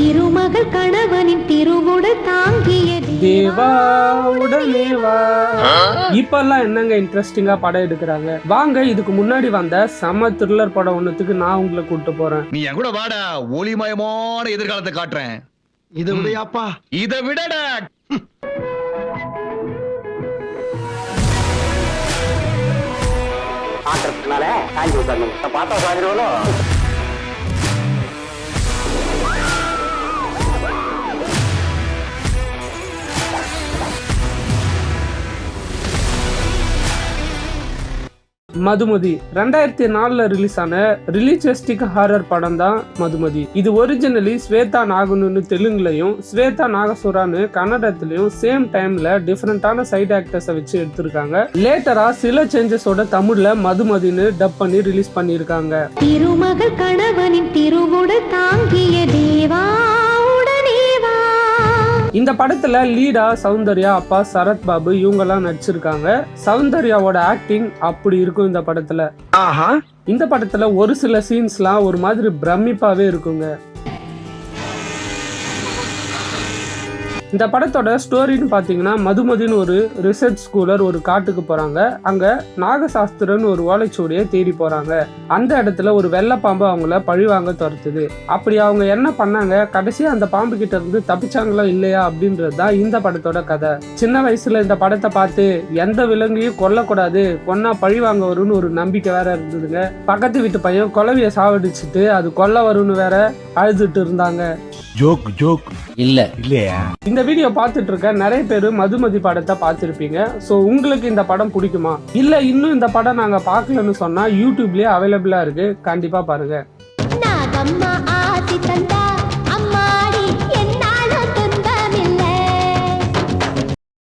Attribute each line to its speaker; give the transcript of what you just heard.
Speaker 1: திருமகள் கணவனின் திருவுடல் தாங்கிய
Speaker 2: தேவா உடனே வா இப்பெல்லாம் என்னங்க இன்ட்ரெஸ்டிங்கா படம் எடுக்கிறாங்க? வாங்க இதுக்கு முன்னாடி வந்த செம த்ரில்லர் படம் ஒண்ணுத்துக்கு நான் உங்களை கூட்டு போறேன்.
Speaker 3: நீ என் கூட வாடா ஒளிமயமான எதிர்காலத்தை காட்டுறேன்.
Speaker 4: இதை விடையாப்பா?
Speaker 3: இதை விடடா.
Speaker 5: பாக்குறதுனால காஞ்சி விட்டாங்க பார்த்தா சாஞ்சிருவனும்
Speaker 2: மதுமதி. ரெண்டாயிரத்தி நாலுல ரிலீஸ் ஆன ரிலீஜியஸ்டிக் ஹாரர் படம் தான் மதுமதி. இது ஒரிஜினலி ஸ்வேதா நாகனுன்னு தெலுங்குலையும் ஸ்வேதா நாகசுரான்னு கன்னடத்திலையும் சேம் டைம்ல டிஃப்ரெண்டான சைட் ஆக்டர்ஸை வச்சு எடுத்திருக்காங்க. லேட்டரா சில சேஞ்சஸோட தமிழ்ல மதுமதின்னு டப் பண்ணி ரிலீஸ் பண்ணியிருக்காங்க.
Speaker 1: திருமகள் கணவனின் திருவுட தாங்கி
Speaker 2: இந்த படத்துல லீடா சௌந்தர்யா அப்பா சரத் பாபு இவங்கெல்லாம் நடிச்சிருக்காங்க. சௌந்தர்யாவோட ஆக்டிங் அப்படி இருக்கும் இந்த படத்துல.
Speaker 4: ஆஹா.
Speaker 2: இந்த படத்துல ஒரு சில சீன்ஸ்லாம் ஒரு மாதிரி பிரமிப்பாவே இருக்குங்க. இந்த படத்தோட ஸ்டோரின்னு பார்த்தீங்கன்னா மதுமதின்னு ஒரு ரிசர்ச் ஸ்கூலர் ஒரு காட்டுக்கு போறாங்க. அங்க நாகசாஸ்திரன்னு ஒரு ஓலைச்சுவடியை தேடி போறாங்க. அந்த இடத்துல ஒரு வெள்ளைப்பாம்பு அவங்கள பழிவாங்க துரத்துது. அப்படி அவங்க என்ன பண்ணாங்க? கடைசியா அந்த பாம்பு கிட்ட இருந்து தப்பிச்சாங்களா இல்லையா அப்படின்றது தான் இந்த படத்தோட கதை. சின்ன வயசுல இந்த படத்தை பார்த்து எந்த விலங்கையும் கொல்லக்கூடாது கொன்னா பழி வாங்க வரும்னு ஒரு நம்பிக்கை வேற இருந்ததுங்க. பக்கத்து வீட்டு பையன் குலவிய சாவடிச்சிட்டு அது கொல்ல வரும்னு வேற அழுதுட்டு இருந்தாங்க.
Speaker 4: ஜோக் ஜோக்
Speaker 6: இல்ல.
Speaker 4: இல்லையா?
Speaker 2: இந்த வீடியோ பார்த்துட்டு இருக்க நிறைய பேர் மதுமதி படத்தை பார்த்துருப்பீங்க. ஸோ உங்களுக்கு இந்த படம் பிடிக்குமா? இல்லை இன்னும் இந்த படம் நாங்கள் பார்க்கலன்னு சொன்னால் யூடியூப்லேயே அவைலபிளாக இருக்கு. கண்டிப்பாக பாருங்க.